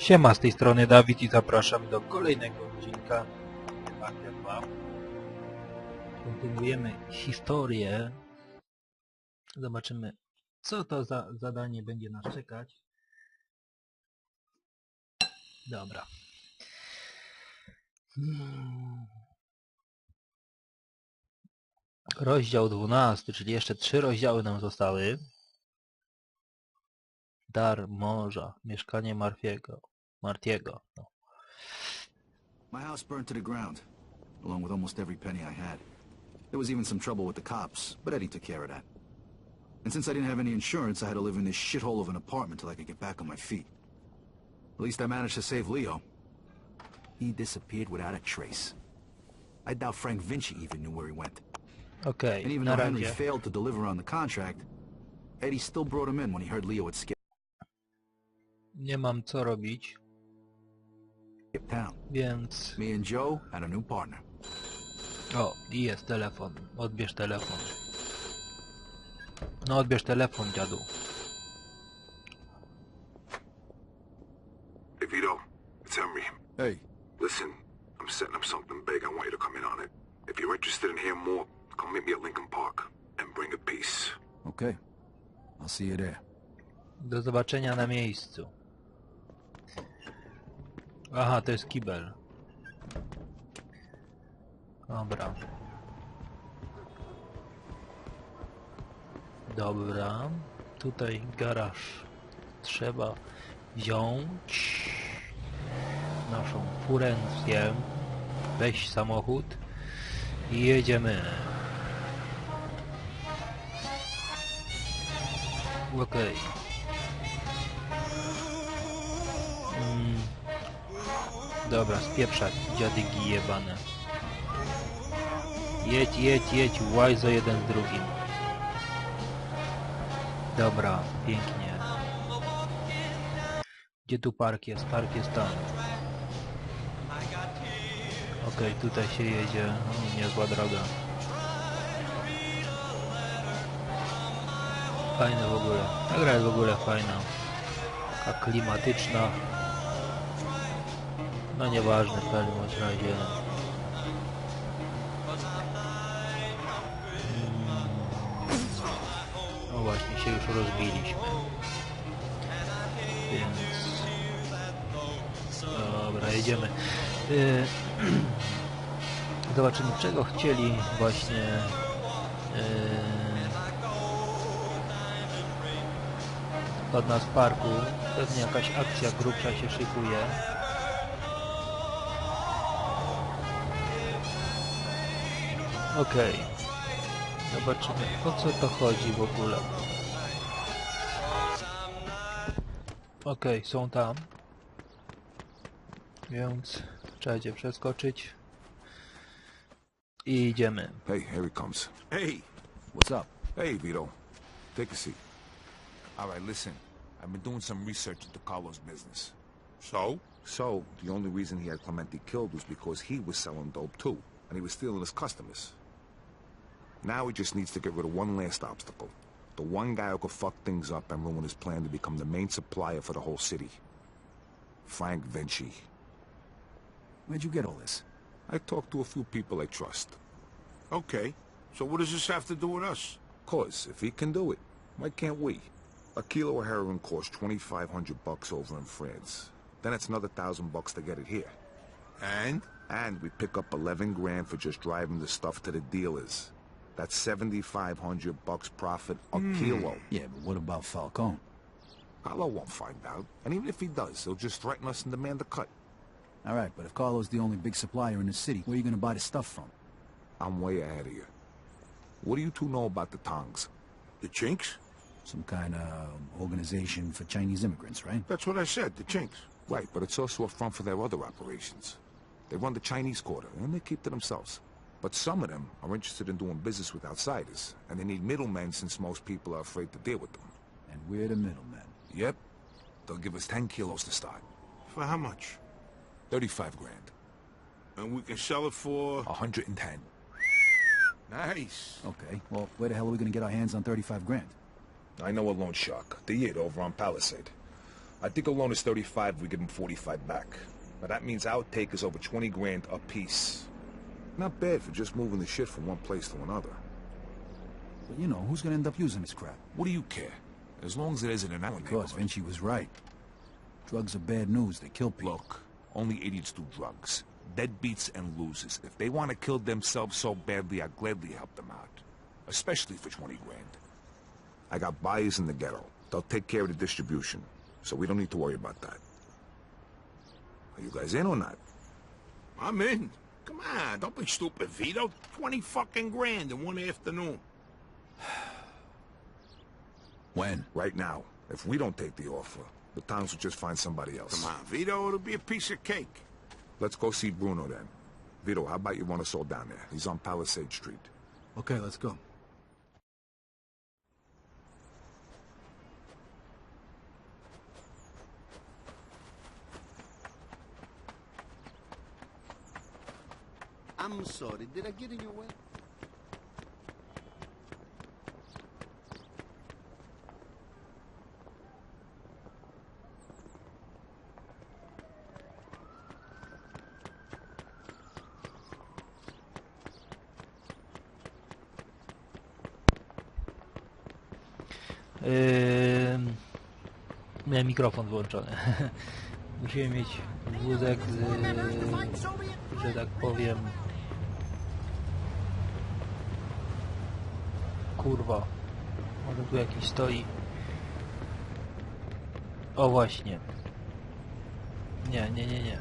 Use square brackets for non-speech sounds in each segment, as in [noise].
Siema, z tej strony Dawid i zapraszam do kolejnego odcinka Mafia 2. Kontynuujemy historię. Zobaczymy, co to za zadanie będzie nas czekać. Dobra. Hmm. Rozdział 12, czyli jeszcze trzy rozdziały nam zostały. Dar morza, mieszkanie Marfiego. Martiego. No. My house burned to the ground, along with almost every penny I had. There was even some trouble with the cops, but Eddie took care of that. And since I didn't have any insurance, I had to live in this shithole of an apartment till I could get back on my feet. At least I managed to save Leo. He disappeared without a trace. I doubt Frank Vinci even knew where he went. Okej, And even though Henry razie. failed to deliver on the contract, Eddie still brought him in when he heard Leo had skipped Nie mam co robić. Więc... Me and Joe had a new partner. O, i jest telefon. Odbierz telefon. No odbierz telefon, dziadu. Hey Vito, it's Henry. Hey, Listen, I'm setting up something big. I want you to come in on it. If you're interested in hearing more, come meet me at Lincoln Park and bring a piece. okay. I'll see you there. Do zobaczenia na miejscu. Aha, to jest kibel. Dobra. Dobra. Tutaj garaż. Trzeba wziąć naszą furencję. Weź samochód i jedziemy. Okej. Mm. Dobra, spieprzać, dziadygi jebane. Jedź, jedź, jedź, łajzo jeden z drugim. Dobra, pięknie. Gdzie tu park jest? Park jest tam. Okej, tutaj się jedzie. O, niezła droga. Fajne w ogóle. Ta gra jest w ogóle fajna. Taka klimatyczna. No nieważne w każdym bądź. No właśnie się już rozbiliśmy. Więc... Dobra, jedziemy. Y, [clears throat] Zobaczymy czego chcieli właśnie y, od nas parku. Pewnie jakaś akcja grubsza się szykuje. Okej. Zobaczymy o co to chodzi w ogóle. Okej, są tam. Więc trzeba będzie przeskoczyć. I idziemy. Hey, here he comes. Hey, what's up? Hey, Vito. Take a seat. All right, listen. I've been doing some research into Carlos' business. So? So, the only reason he had Clemente killed was because he was selling dope too, and he was stealing his customers. Now he just needs to get rid of one last obstacle. The one guy who could fuck things up and ruin his plan to become the main supplier for the whole city. Frank Vinci. Where'd you get all this? I talked to a few people I trust. Okay. So what does this have to do with us? Cause if he can do it, why can't we? A kilo of heroin costs twenty five hundred bucks over in France. Then it's another thousand bucks to get it here. And? And we pick up eleven grand for just driving the stuff to the dealers. That's seventy five hundred bucks profit a kilo. Hmm. Yeah, but what about Falcone? Carlo won't find out. And even if he does, he'll just threaten us and demand a cut. All right, but if Carlo's the only big supplier in the city, where are you gonna buy the stuff from? I'm way ahead of you. What do you two know about the Tongs? The Chinks? Some kind of organization for Chinese immigrants, right? That's what I said, the Chinks. Right, but it's also a front for their other operations. They run the Chinese quarter, and they keep to themselves. But some of them are interested in doing business with outsiders, and they need middlemen since most people are afraid to deal with them. And we're the middlemen. Yep. They'll give us 10 kilos to start. For how much? 35 grand. And we can sell it for... 110. Nice. Okay, well, where the hell are we gonna get our hands on 35 grand? I know a loan shark. The Yid over on Palisade. I think a loan is 35, we give him 45 back. Now that means our take is over 20 grand a piece. Not bad for just moving the shit from one place to another. But you know, who's gonna end up using this crap? What do you care? As long as it isn't in our Because neighborhood. Vinci was right. Drugs are bad news, they kill people. Look, only idiots do drugs. Deadbeats and losers. If they want to kill themselves so badly, I'd gladly help them out. Especially for 20 grand. I got buyers in the ghetto. They'll take care of the distribution, so we don't need to worry about that. Are you guys in or not? I'm in. Come on, don't be stupid, Vito. 20 fucking grand in one afternoon. [sighs] When? Right now. If we don't take the offer, the towns will just find somebody else. Come on, Vito, it'll be a piece of cake. Let's go see Bruno then. Vito, how about you run us all down there? He's on Palisade Street. Okay, let's go. I'm sorry, did I get in your way? Miałem mikrofon włączony. [laughs] Musimy mieć wózek z, że tak powiem... Kurwa. Może tu jakiś stoi. O właśnie. Nie, nie, nie, nie.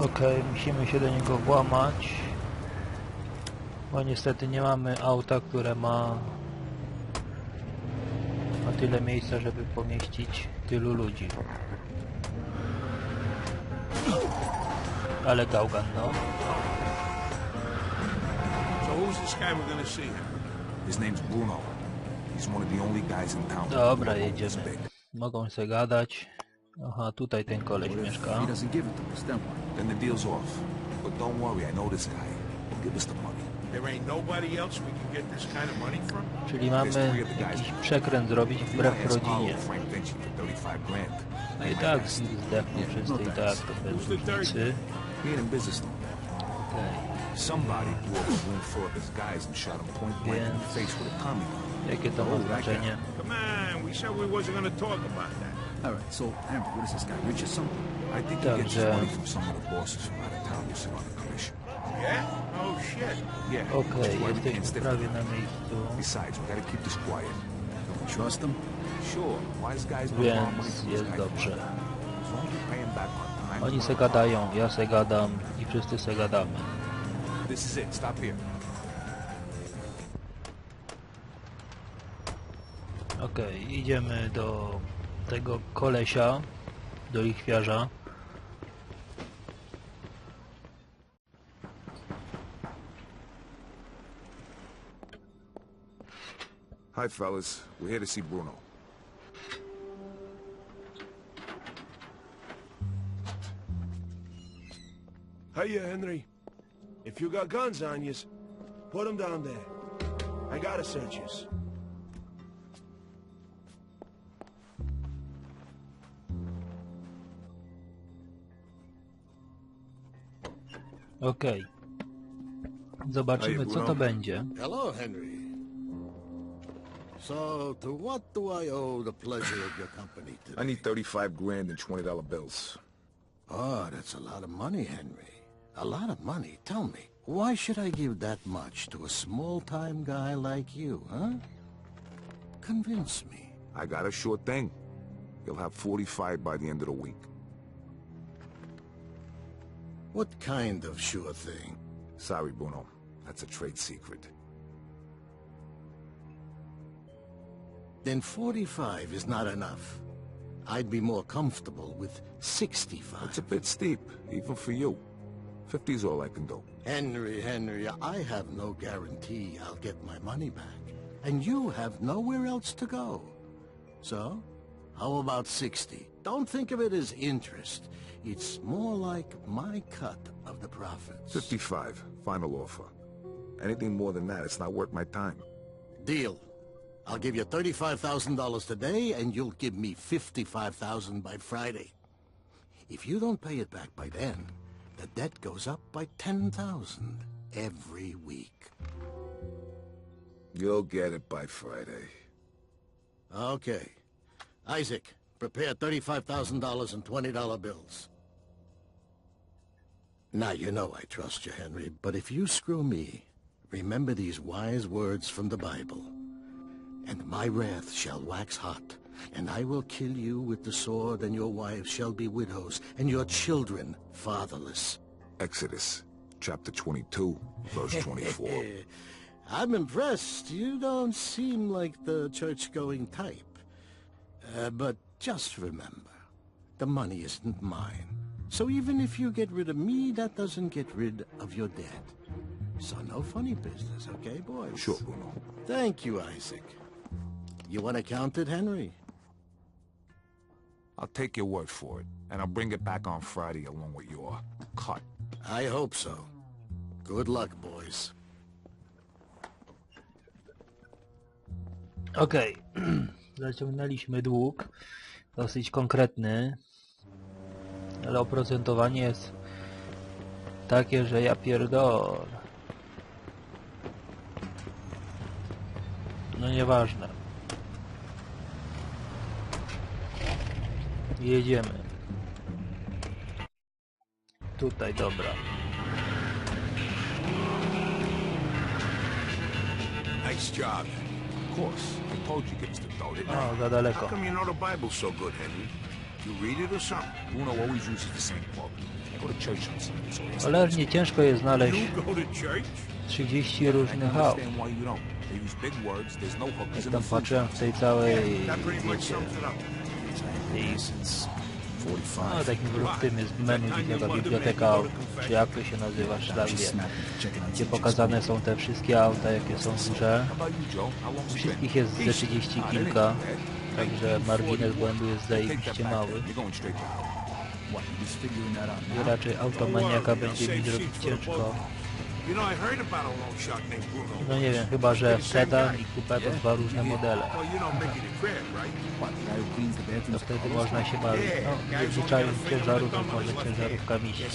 Okej, musimy się do niego włamać. Bo niestety nie mamy auta, które ma tyle miejsca, żeby pomieścić tylu ludzi. Ale gałgan, no. So who's this guy we're gonna see here? His name's Bruno. He's one of the only guys in town. Dobra, jedziemy. Mogą se gadać. Aha, tutaj ten koleś mieszka. he doesn't give it to us, then what? Then the deal's off. But don't worry, I know this guy. He'll give us the money. There ain't nobody else we Czyli mamy jakiś przekręt zrobić you wbrew rodzinie. or Frank Vinci for 35 grand. No i tak zdechną wszyscy i tak, to bez różnicy. No. Somebody blew up a room full of his guys and shot him point blank in the face with a Tommy gun. Jakie to ma znaczenie? Come on, we said we wasn't gonna talk about that. Alright, so, Henry, what is this guy, rich or something? I think he gets his Także- money from some of the bosses from out of town who sit on the commission. Yeah, Okej, can't jesteśmy prawie na miejscu. Besides, we gotta keep this quiet. Don't we trust him? Sure, wise guys don't borrow money Więc jest dobrze. Oni se gadają, ja se gadam i wszyscy se gadamy. This is it. Stop here. Okej, idziemy do tego kolesia, do lichwiarza. Hi, fellas. We're here to see Bruno. Hiya, Henry. If you got guns on yous, them down there. I gotta search yous. Okej. Zobaczymy co to będzie. Hello, Henry. So, to what do I owe the pleasure of your company I need 35 grand in $20 bills. Oh, that's a lot of money, Henry. A lot of money. Tell me, why should I give that much to a small-time guy like you, huh? Convince me. I got a sure thing. You'll have 45 by the end of the week. What kind of sure thing? Sorry, Bruno. That's a trade secret. Then 45 is not enough. I'd be more comfortable with 65. It's a bit steep, even for you. 50 is all I can do. Henry, Henry, I have no guarantee I'll get my money back. And you have nowhere else to go. So, how about 60? don't think of it as interest. It's more like my cut of the profits. 55. Final offer. Anything more than that, it's not worth my time. Deal. I'll give you $35,000 today, and you'll give me 55000 by Friday. If you don't pay it back by then, the debt goes up by 10000 every week. You'll get it by Friday. Okay. Isaac, prepare $35,000 in $20 bills. Now, you know I trust you, Henry, but if you screw me, remember these wise words from the Bible. And my wrath shall wax hot, and I will kill you with the sword, and your wives shall be widows, and your children fatherless. Exodus, chapter 22, verse [laughs] 24. I'm impressed. You don't seem like the church-going type. Uh, but just remember, the money isn't mine. So even if you get rid of me, that doesn't get rid of your debt. So no funny business, okay, boys? Sure, Bruno. Thank you, Isaac. You want to count it, Henry? I'll take your word for it, and I'll bring it back on Friday along with your cut. I hope so. Good luck, boys. Okej. [clears throat] Zaciągnęliśmy dług. Dosyć konkretny. Ale oprocentowanie jest takie, że ja pierdolę. No nieważne. Jedziemy. Tutaj, dobra. Nice job. Of course, I told you give us the dough, didn't I? O, za How daleko. come you know the Bible so good, Henry? You read it or something? Bruno always uses the same book. I go to church on Sunday, so it's Cholernie ciężko jest znaleźć You go to church? 30 I różnych aut. understand why you don't. They use big words, there's no Jak tam patrzyłem w tej całej, That pretty much wiecie, no 45. takim tym jest menu, gdzie taka biblioteka czy jak to się nazywa, szlak Just wie, snapping, checking on gdzie pokazane są te wszystkie auta, jakie są duże. Wszystkich jest ze 30 kilka, także margines błędu jest zajebiście mały. I raczej automaniaka będzie mi zrobić ciężko. No nie wiem, chyba że sedan i coupe to dwa różne modele. To bathrooms? wtedy można się bawić. No, nie wliczają ciężarówek, może ciężarówkami się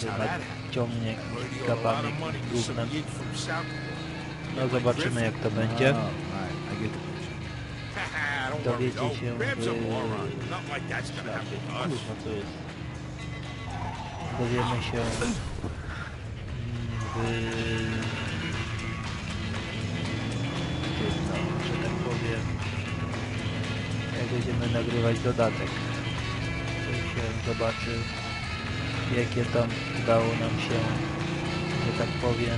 ciągnie A lot kapami gównem. No zobaczymy jak to będzie. Oh, [laughs] Dowiecie się w. No co jest. Dowiemy się tym, no, że tak powiem jak będziemy nagrywać dodatek. To się zobaczy jakie tam udało nam się, że tak powiem,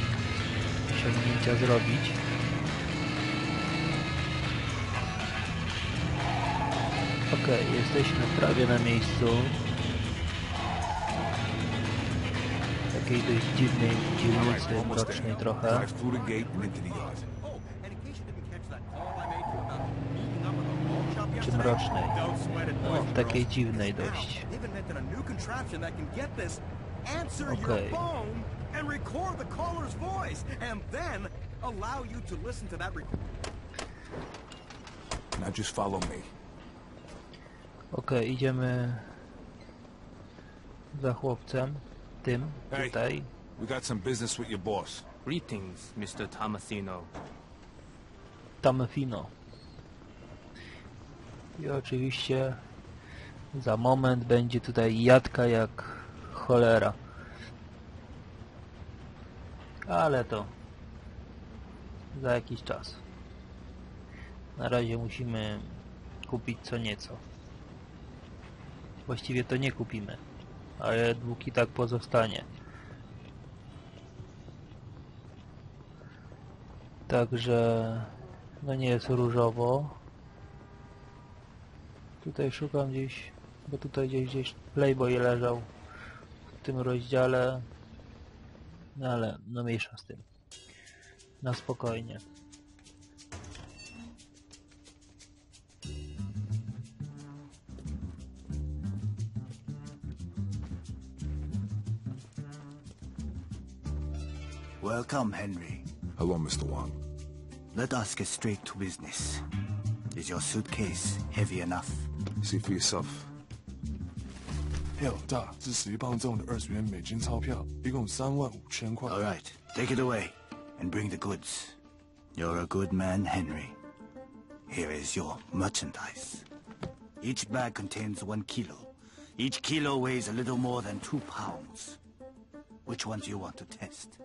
osiągnięcia zrobić. Okej, jesteśmy prawie na miejscu. Takiej dość dziwnej dzielnicy, mrocznej trochę. Czy mrocznej? No, and takiej dziwnej dość. Answer Okay. Now just follow me. Okej, idziemy za chłopcem, tym, Hej. tutaj. We got some business with your boss. Greetings, Mr. Tomasino. Tamefino. I oczywiście za moment będzie tutaj jadka jak cholera. Ale to za jakiś czas. Na razie musimy kupić co nieco. Właściwie to nie kupimy, ale dług i tak pozostanie. Także no nie jest różowo. Tutaj szukam gdzieś, bo tutaj gdzieś, gdzieś Playboy leżał w tym rozdziale. No ale no mniejsza z tym. Na spokojnie. Welcome, Henry. Hello, Mr. Wong. Let us get straight to business. Is your suitcase heavy enough? See for yourself. 票大，是十一磅重的二十元美金钞票，一共三万五千块。 All right, take it away and bring the goods. You're a good man, Henry. Here is your merchandise. Each bag contains one kilo. Each kilo weighs a little more than two pounds. Which one do you want to test?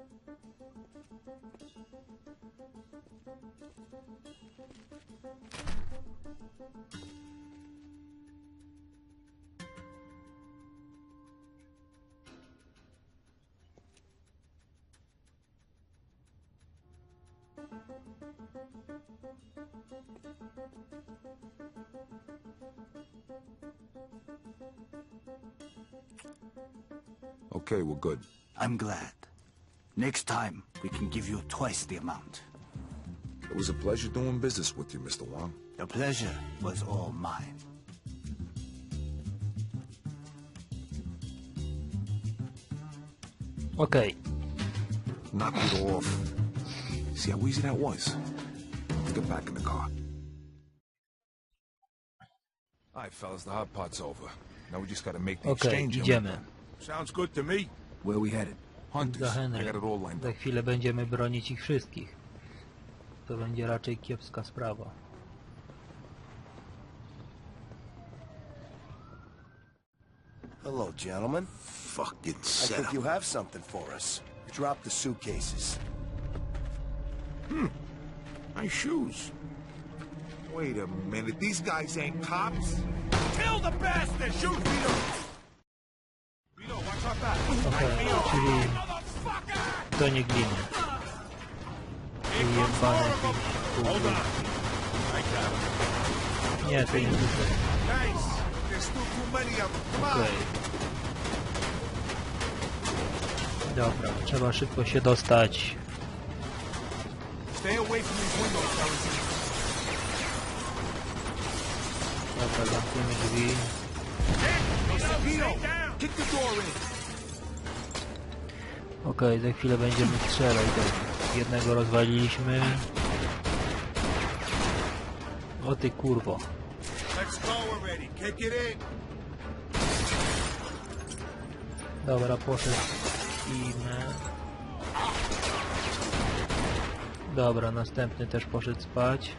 Okay, we're good. I'm glad. Next time, we can give you twice the amount. It was a pleasure doing business with you, Mr. Wong. The pleasure was all mine. Okej, Knock it off. See how easy that was? Let's get back in the car. All right, fellas, the hot pot's over. Now we just gotta make the okej, exchange. idziemy. Sounds good to me. Where we headed? Hunters, Za I Henry. got it all lined Za up. chwilę będziemy bronić ich wszystkich. To będzie raczej kiepska sprawa. Hello, gentlemen. Fucking I think you have something for us. Drop the suitcases. Hmm. My shoes. Wait a minute, these guys ain't cops? Kill the bastard! Shoot Vito! Vito, watch our back. Okej, czyli Motherfucker! to nie ginie. Jebane jakieś Hold kurwy. on. I got. Nie, to nie tutaj. Nice. There's still too many of them. Come on. Okej. Dobra, trzeba szybko się dostać. Stay away from these windows, fellas. Dobra, zamkniemy drzwi. Kick the door in. Okej, za chwilę będziemy strzelać. Dobra. Jednego rozwaliliśmy. O ty kurwo. Dobra, poszedł inny. Dobra, następny też poszedł spać.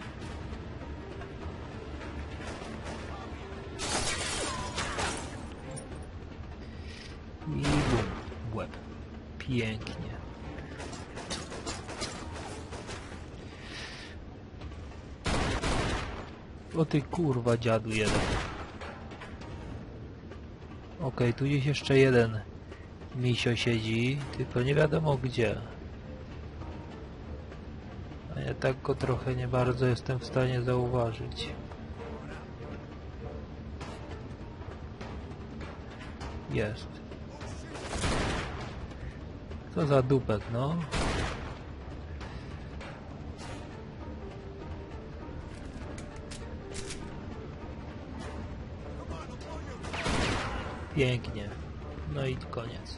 I bum, łeb. Pięknie. O ty kurwa dziadu jeden. Okej, tu gdzieś jeszcze jeden misio siedzi, tylko nie wiadomo gdzie. A ja tak go trochę nie bardzo jestem w stanie zauważyć. Jest. Co za dupek, no. Pięknie. No i koniec.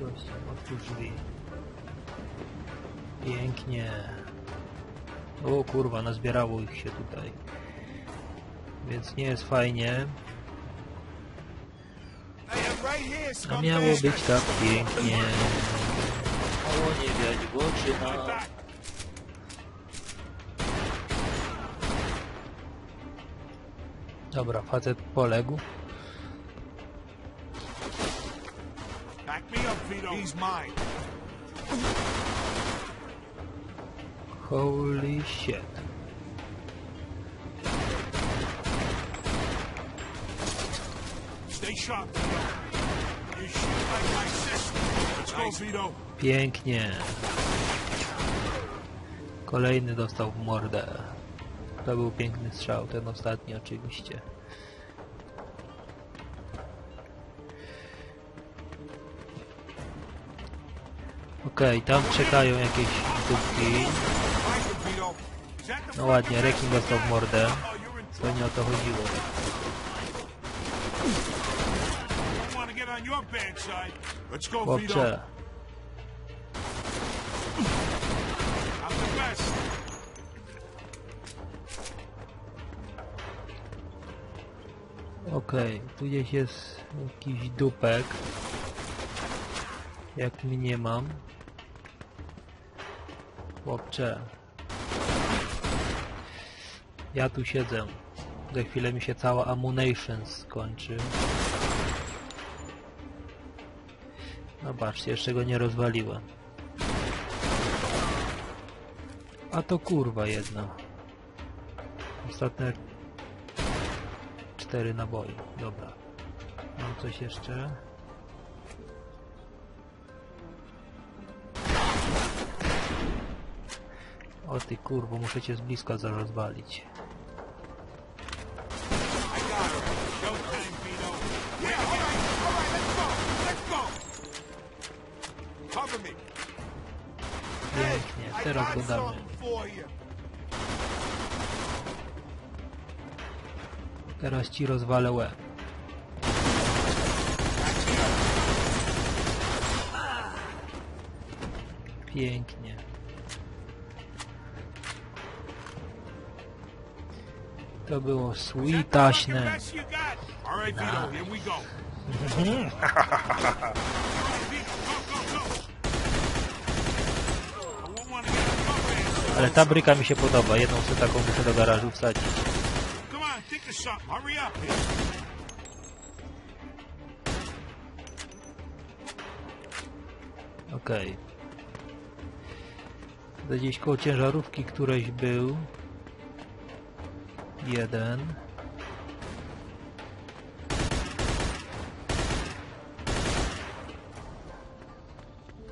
Gościem, otwórz drzwi. Pięknie. O kurwa, nazbierało ich się tutaj. Więc nie jest fajnie. A scumbag. miało być tak pięknie. O nie wiać w oczy, no. Dobra, facet poległ. Me up, Vito. He's mine. Holy shit. Stay sharp, Vito. You shoot like my sister. Let's go, Vito. Pięknie. Kolejny dostał w mordę. To był piękny strzał, ten ostatni oczywiście. Okej, okay, tam czekają jakieś dupki. No ładnie, Rekin dostał w mordę. To nie o to chodziło. Chłopcze. Okej, okay, tu gdzieś jest jakiś dupek. Jak mi nie mam. Chłopcze. Ja tu siedzę. Za chwilę mi się cała ammunition skończy. Zobaczcie, jeszcze go nie rozwaliłem. A to kurwa jedna. Ostatnie cztery naboje. Dobra. Mam coś jeszcze? O ty kurwo, muszę cię z bliska zarozwalić. Pięknie, teraz go damy. Teraz ci rozwalę łeb. Pięknie. Here we go. Ale ta bryka mi się podoba. Jedną sobie taką muszę do garażu wsadzić. Okej. To Gdzieś koło ciężarówki któreś był. Jeden.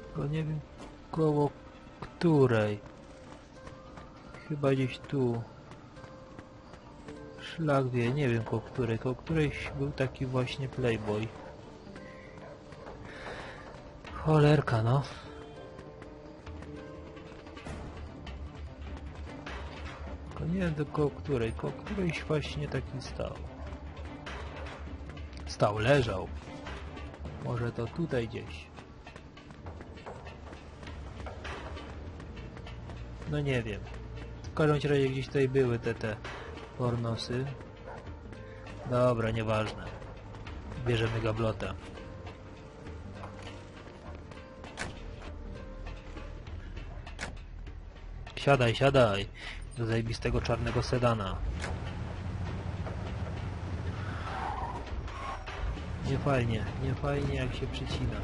Tylko nie wiem koło której. Chyba gdzieś tu. Szlak wie, nie wiem koło której. Koło którejś był taki właśnie playboy. Cholerka, no. Nie do koło której. Koło którejś właśnie taki stał. Stał, leżał. Może to tutaj gdzieś. No nie wiem. W każdym razie gdzieś tutaj były te te pornosy. Dobra, nieważne. Bierzemy gablota. Siadaj, siadaj. Do zajebistego czarnego sedana. Nie fajnie, nie fajnie jak się przycina.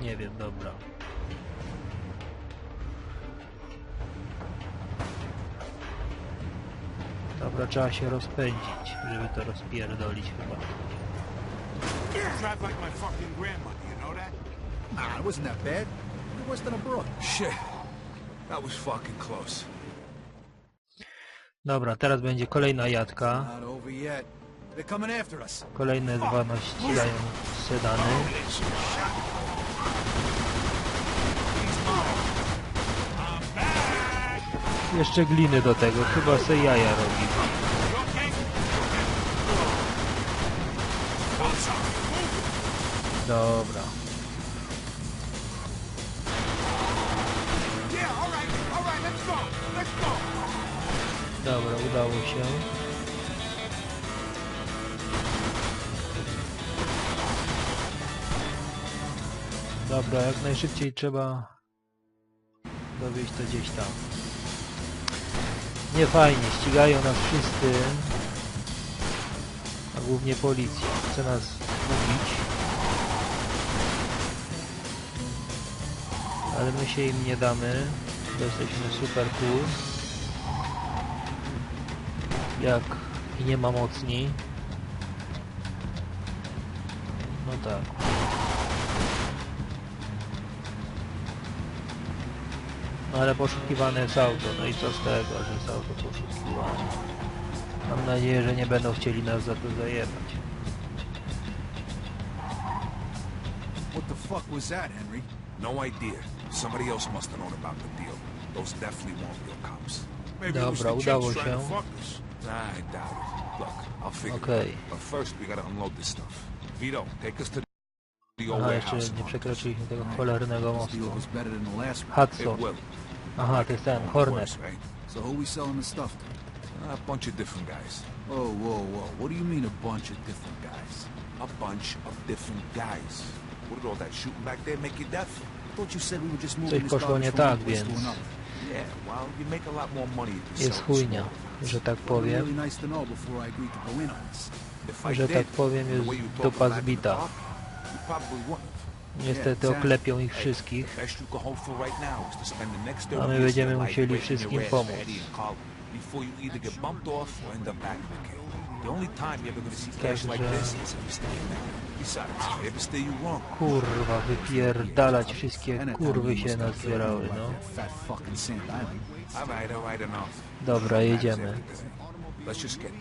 Nie wiem, dobra. Dobra, trzeba się rozpędzić, żeby to rozpierdolić chyba. Nah, it wasn't that bad. You're worse than a brook. Shit. That was fucking close. Dobra, teraz będzie kolejna jadka. Kolejne dwa nas ścigają sedany. Jeszcze gliny do tego, chyba se jaja robi. Dobra. Dobra, jak najszybciej trzeba dowieść to gdzieś tam. Nie fajnie, ścigają nas wszyscy, a głównie policja. Chce nas zgubić. Ale my się im nie damy, bo jesteśmy super cool. Jak i nie ma mocni. No tak. No ale poszukiwane jest auto, no i co z tego, że jest auto poszukiwane. Mam nadzieję, że nie będą chcieli nas za to zajebać. What the fuck was that, Henry? No idea. Somebody else must have known about the deal. Those definitely weren't real cops. Maybe Dobra, udało się. Nah, I doubt it. Look, I'll figure Okay. it out. But first, we gotta unload this stuff. Vito, take us to Aha, jeszcze nie przekroczyliśmy tego cholernego mostu. Hudson. Aha, to jest ten, Hornet. So who we selling the stuff to? A bunch of different guys. Whoa, whoa, whoa. What do you mean a bunch of different guys? A bunch of different guys. What did all that shooting back there make you deaf? I thought you said we were just moving Coś poszło nie tak, więc jest chujnia, że tak powiem. Że tak powiem, jest dupa zbita. Niestety oklepią ich wszystkich. The best you can hope for right now is to spend the next 30 A my będziemy musieli wszystkim pomóc. Także- Kurwa, wypierdalać wszystkie kurwy się nazbierały, no. Dobra, jedziemy. Let's just get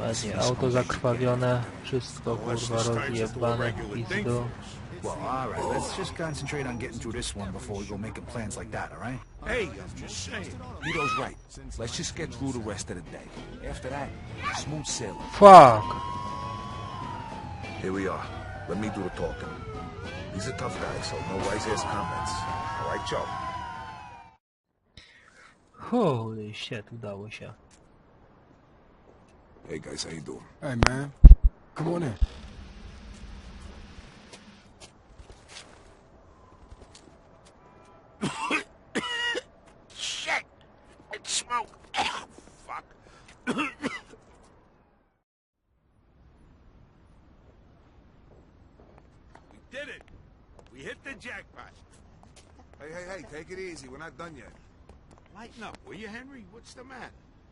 Ładnie, auto on zakrwawione, wszystko kurwa rozjebane w pizdu. Well, all right. Let's just concentrate on getting through this one before we go making plans like that, all right? Hey, I'm just saying. Vito's right. Let's just get through the rest of the day. After that, smooth sailing. Fuck! Here we are. Let me do the talking. These are tough guys, so no wise ass comments. All right, Joe? Holy shit, udało się. Hey guys, how you doing? Hey, man. Come on in. [coughs] Shit! It's smoke! [coughs] Fuck! we did it! We hit the jackpot! Hey, hey, hey, take it easy. We're not done yet. Lighten up, will you, Henry? What's the matter?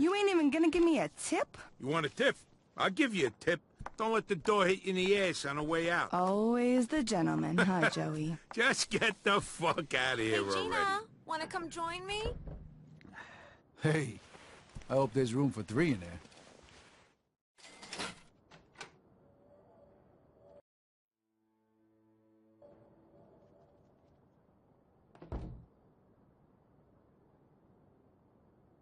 You ain't even gonna give me a tip? You want a tip? I'll give you a tip. Don't let the door hit you in the ass on the way out. Always the gentleman, huh, [laughs] Joey? Just get the fuck out of here Hey, already. Gina, wanna come join me? Hey, I hope there's room for three in there.